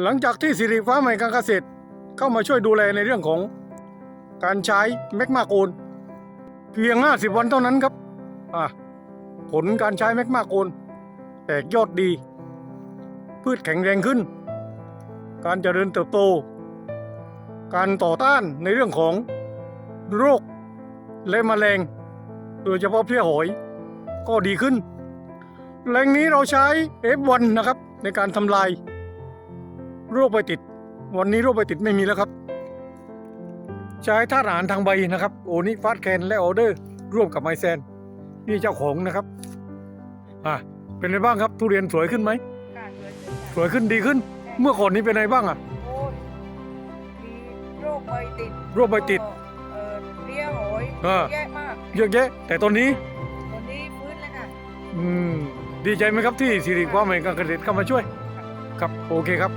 หลังจากที่สิริฟ้าใหม่การเกษตรเข้ามาช่วยดูแลในเรื่องของการใช้แมกมาโกนเพียง 50 วันเท่านั้นครับอะผลการใช้แมกมาโกนแตกยอดดี พืชแข็งแรงขึ้น การเจริญเติบโต การต่อต้านในเรื่องของโรคและแมลงโดยเฉพาะเพี้ยหอยก็ดีขึ้นแหล่งนี้เราใช้ F1 นะครับในการทำลาย โรคใบติด วันนี้โรคใบติดไม่มีแล้วครับ ใช้ธาตุอาหารทางใบนะครับโอนิฟาสแคนและออเดอร์ ร่วมกับไมแซน นี่เจ้าของนะครับ อะเป็นไงบ้างครับ ทุเรียนสวยขึ้นไหมค่ะสวยขึ้นสวยขึ้นดีขึ้น เมื่อก่อนนี้เป็นไงบ้างอะ โอ้ยมีโรคใบติดโรคใบติดเอ่อเลี้ยหอยอ่าแย่มากเยอะแยะ แต่ตอนนี้ตอนนี้ฟื้นแล้วค่ะ อืม ดีใจไหมครับที่สิริความใหม่การเกษตรเข้ามาช่วย ครับโอเคครับ